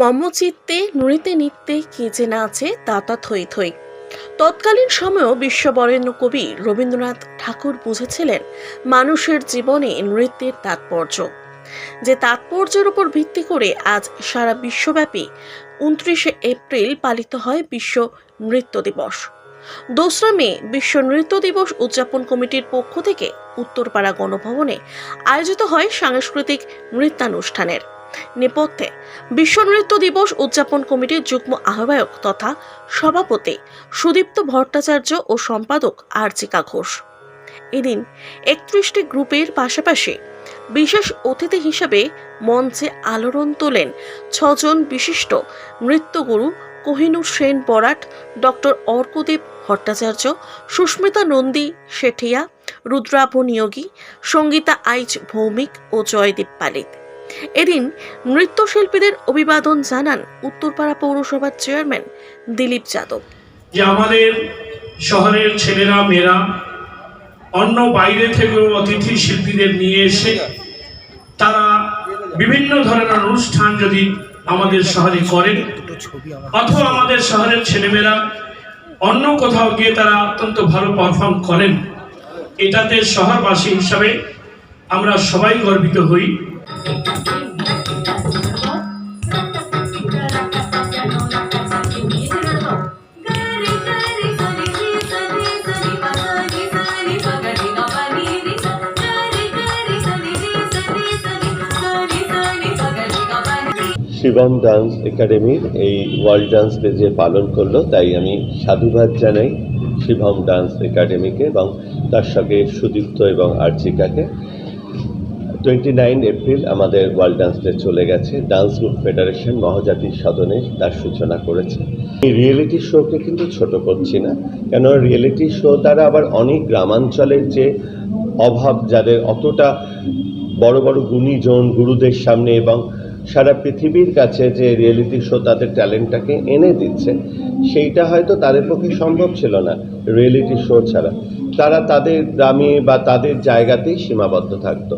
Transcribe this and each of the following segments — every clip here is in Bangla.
মম চিত্তে নৃতে নিত্যে কে যে না আছে তাতা থই থই তৎকালীন সময়েও বিশ্ববরেণ্য কবি রবীন্দ্রনাথ ঠাকুর বুঝেছিলেন মানুষের জীবনে নৃত্যের তাৎপর্য। যে তাৎপর্যের উপর ভিত্তি করে আজ সারা বিশ্বব্যাপী উনত্রিশে এপ্রিল পালিত হয় বিশ্ব নৃত্য দিবস। দোসরা মে বিশ্ব নৃত্য দিবস উদযাপন কমিটির পক্ষ থেকে উত্তরপাড়া গণভবনে আয়োজিত হয় সাংস্কৃতিক নৃত্যানুষ্ঠানের। নেপথ্যে বিশ্ব নৃত্য দিবস উদযাপন কমিটির যুগ্ম আহ্বায়ক তথা সভাপতি সুদীপ্ত ভট্টাচার্য ও সম্পাদক আর্চিকা ঘোষ। এদিন একত্রিশটি গ্রুপের পাশাপাশি বিশেষ অতিথি হিসেবে মঞ্চে আলোড়ন তোলেন ছজন বিশিষ্ট নৃত্যগুরু কোহিনুর সেন বরাট, ডক্টর অর্কদেব ভট্টাচার্য, সুস্মিতা নন্দী শেঠিয়া, রুদ্রাভ নিয়োগী, সঙ্গীতা আইচ ভৌমিক ও জয়দীপ পালিত। এদিন নৃত্যশিল্পীদের অভিবাদন জানান উত্তরপাড়া পৌরসভার চেয়ারম্যান দিলীপ যাদব। যে আমাদের শহরের ছেলেরা, মেয়েরা অন্য বাইরে থেকেও অতিথি শিল্পীদের নিয়ে এসে তারা বিভিন্ন ধরনের অনুষ্ঠান যদি আমাদের শহরে করেন, অথবা আমাদের শহরের ছেলেমেয়েরা অন্য কোথাও গিয়ে তারা অত্যন্ত ভালো পারফর্ম করেন, এটাতে শহরবাসী হিসাবে আমরা সবাই গর্বিত হই। শিবম ডান্স একাডেমির এই ওয়ার্ল্ড ডান্স ডে যে পালন করল, তাই আমি সাধুবাদ জানাই শিবম ডান্স একাডেমিকে এবং তার সঙ্গে সুদীপ্ত এবং আর্চিকাকে। টোয়েন্টি নাইন এপ্রিল আমাদের ওয়ার্ল্ড ডান্স ডে চলে গেছে। ডান্স গ্রুপ ফেডারেশন মহাজাতির সদনে তার সূচনা করেছে। এই রিয়েলিটি শোকে কিন্তু ছোট করছি না, কেন রিয়েলিটি শো দ্বারা আবার অনেক গ্রামাঞ্চলের যে অভাব, যাদের অতটা বড় বড় গুণীজন গুরুদের সামনে এবং সারা পৃথিবীর কাছে যে রিয়েলিটি শো তাদের ট্যালেন্টটাকে এনে দিচ্ছে, সেইটা হয়তো তাদের পক্ষে সম্ভব ছিল না রিয়েলিটি শো ছাড়া। তারা তাদের গ্রামে বা তাদের জায়গাতেই সীমাবদ্ধ থাকতো।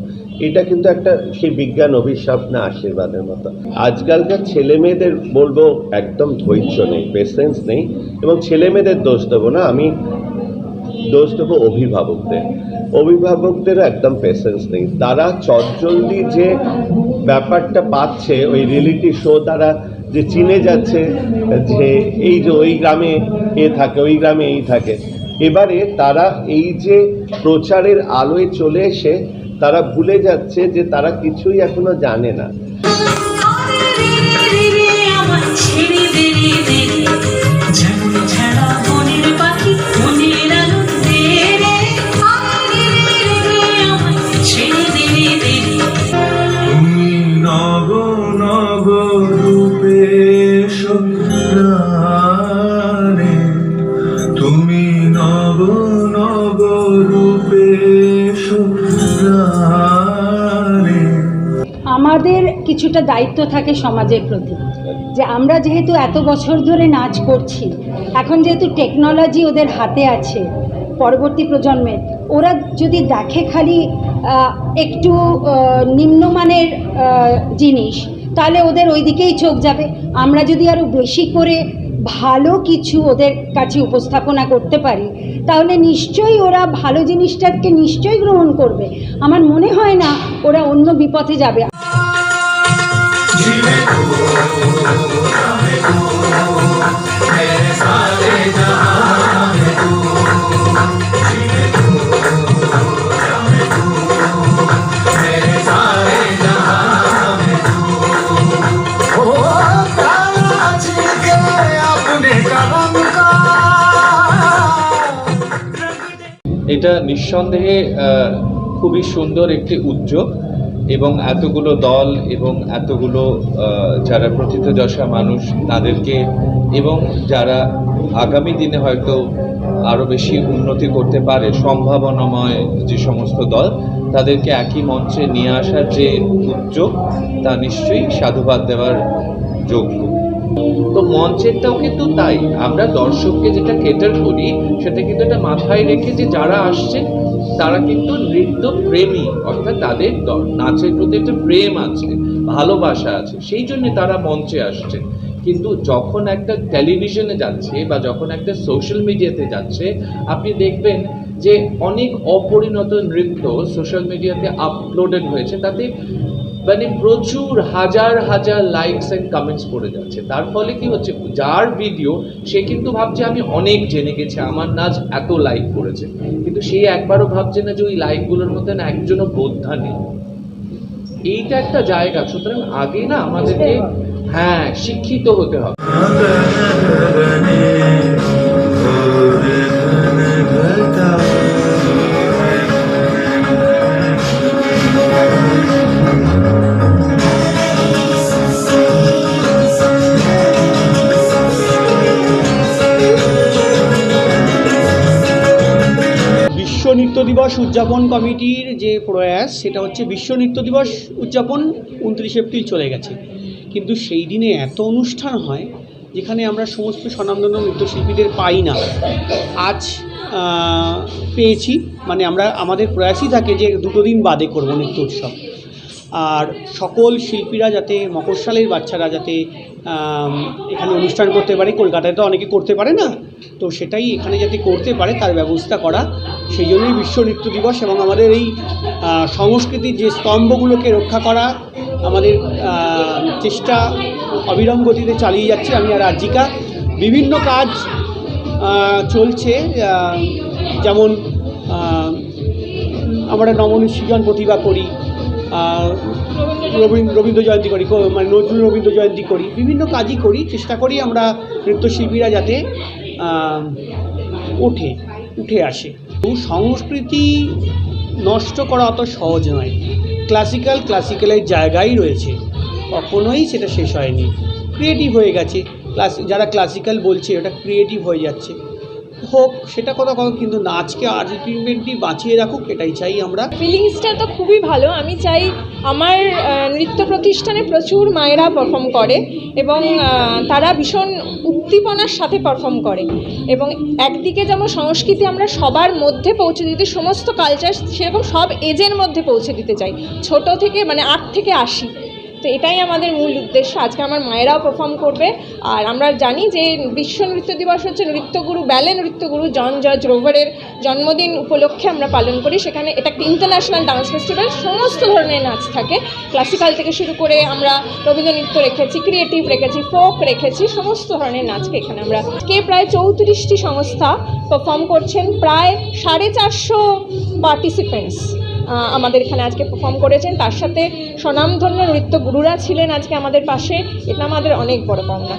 এটা কিন্তু একটা সেই বিজ্ঞান অভিশাপ না আশীর্বাদের মতো। আজকালকার ছেলে মেয়েদের বলব একদম ধৈর্য নেই পেশেন্স নেই এবং ছেলে মেয়েদের দোষ দেবো না, আমি দোষ দেবো অভিভাবকদের। অভিভাবকদেরও একদম পেশেন্স নেই। তারা চটজলদি যে ব্যাপারটা পাচ্ছে, ওই রিয়েলিটি শো তারা যে চিনে যাচ্ছে যে এই যে ওই গ্রামে এ থাকে, ওই গ্রামে এই থাকে। এবারে তারা এই যে প্রচারের আলোয় চলে এসে তারা ভুলে যাচ্ছে যে তারা কিছুই এখনও জানে না। আমাদের কিছুটা দায়িত্ব থাকে সমাজের প্রতি। যে আমরা যেহেতু এত বছর ধরে নাচ করছি, এখন যেহেতু টেকনোলজি ওদের হাতে আছে পরবর্তী প্রজন্মের, ওরা যদি দেখে খালি একটু নিম্নমানের জিনিস, তাহলে ওদের ওই দিকেই চোখ যাবে। আমরা যদি আরও বেশি করে ভালো কিছু ওদের কাছে উপস্থাপনা করতে পারি, তাহলে নিশ্চয়ই ওরা ভালো জিনিসটাকে নিশ্চয়ই গ্রহণ করবে। আমার মনে হয় না ওরা অন্য বিপথে যাবে। এটা নিঃসন্দেহে খুবই সুন্দর একটি উদ্যোগ। এবং এতগুলো দল এবং এতগুলো যারা প্রথিতযশা মানুষ তাদেরকে এবং যারা আগামী দিনে হয়তো আরও বেশি উন্নতি করতে পারে, সম্ভাবনাময় যে সমস্ত দল, তাদেরকে একই মঞ্চে নিয়ে আসার যে উদ্যোগ, তা নিশ্চয়ই সাধুবাদ দেওয়ার যোগ্য। তো মঞ্চেরটাও কিন্তু তাই। আমরা দর্শককে যেটা কেটার করি, সেটা কিন্তু এটা মাথায় রেখে যে যারা আসছে তারা কিন্তু নৃত্য প্রেমী, অর্থাৎ তাদের নাচের প্রতি একটা প্রেম আছে, ভালোবাসা আছে, সেই জন্য তারা মঞ্চে আসছে। কিন্তু যখন একটা টেলিভিশনে যাচ্ছে বা যখন একটা সোশ্যাল মিডিয়াতে যাচ্ছে, আপনি দেখবেন যে অনেক অপরিণত নৃত্য সোশ্যাল মিডিয়াতে আপলোডেড হয়েছে, তাতে মানে প্রচুর হাজার হাজার লাইকস অ্যান্ড কমেন্টস পড়ে যাচ্ছে তার ফলে কি হচ্ছে যার ভিডিও সে কিন্তু ভাবছে আমি অনেক জেনে গেছি আমার নাচ এত লাইক করেছে কিন্তু সে একবারও ভাবছে না যে ওই লাইকগুলোর মধ্যে না একজনও বোদ্ধা নেই এইটা একটা জায়গা সুতরাং আগে না আমাদেরকে হ্যাঁ শিক্ষিত হতে হবে দিবস উদযাপন কমিটির যে প্রয়াস, সেটা হচ্ছে বিশ্ব নৃত্য দিবস উদযাপন উনত্রিশ এপ্রিল চলে গেছে। কিন্তু সেই দিনে এত অনুষ্ঠান হয়, যেখানে আমরা সমস্ত স্বনামধন্য নৃত্যশিল্পীদের পাই না। আজ পেয়েছি মানে আমরা, আমাদের প্রয়াসই থাকে যে দুটো দিন বাদে করব নৃত্য উৎসব। আর সকল শিল্পীরা যাতে মফস্বলের বাচ্চারা যাতে এখানে অনুষ্ঠান করতে পারে, কলকাতায় তো অনেকে করতে পারে না, তো সেটাই এখানে যাতে করতে পারে, তার ব্যবস্থা করা সেই জন্যই বিশ্ব নৃত্য দিবস এবং আমাদের এই সংস্কৃতির যে স্তম্ভগুলোকে রক্ষা করা, আমাদের চেষ্টা অবিরাম গতিতে চালিয়ে যাচ্ছে। আমি আর রাজ্যিকা বিভিন্ন কাজ চলছে যেমন আমরা নমনীয় সৃজন প্রতিভা করি রবীন্দ্র রবীন্দ্র জয়ন্তী করি মানে নজরুল রবীন্দ্র জয়ন্তী করি, বিভিন্ন কাজই করি, চেষ্টা করি আমরা নৃত্যশিল্পীরা যাতে ওঠে উঠে আসে। সংস্কৃতি নষ্ট করা অত সহজ নয়। ক্লাসিক্যাল ক্লাসিক্যালের জায়গাই রয়েছে। কখনোই সেটা শেষ হয়নি। ক্রিয়েটিভ হয়ে গেছে। ক্লাস যারা ক্লাসিক্যাল বলছে, ওটা ক্রিয়েটিভ হয়ে যাচ্ছে। হোক, সেটা কথা কথা কিন্তু নাচকে আলটিমেটলি বাঁচিয়ে রাখুক, এটাই চাই আমরা। ফিলিংসটা তো খুবই ভালো। আমি চাই আমার নৃত্য প্রতিষ্ঠানে প্রচুর মায়েরা পারফর্ম করে এবং তারা ভীষণ উদ্দীপনার সাথে পারফর্ম করে। এবং একদিকে যেমন সংস্কৃতি আমরা সবার মধ্যে পৌঁছে দিতে, সমস্ত কালচার সেরকম সব এজের মধ্যে পৌঁছে দিতে চাই। ছোট থেকে মানে আট থেকে আশি। তো এটাই আমাদের মূল উদ্দেশ্য। আজকে আমার মায়েরাও পারফর্ম করবে। আর আমরা জানি যে বিশ্ব নৃত্য দিবস হচ্ছে নৃত্যগুরু ব্যালে নৃত্যগুরু জন জর্জ রোভারের জন্মদিন উপলক্ষে আমরা পালন করি। সেখানে এটা একটা ইন্টারন্যাশনাল ডান্স ফেস্টিভ্যাল সমস্ত ধরনের নাচ থাকে। ক্লাসিক্যাল থেকে শুরু করে আমরা রবীন্দ্র নৃত্য রেখেছি ক্রিয়েটিভ রেখেছি ফোক রেখেছি, সমস্ত ধরনের নাচকে এখানে আমরা কে প্রায় চৌত্রিশটি সংস্থা পারফর্ম করছেন। প্রায় সাড়ে চারশো পার্টিসিপেন্টস আমাদের এখানে আজকে পারফর্ম করেছেন। তার সাথে স্বনামধন্য নৃত্য গুরুরা ছিলেন আজকে আমাদের পাশে। এটা আমাদের অনেক বড় পাওনা।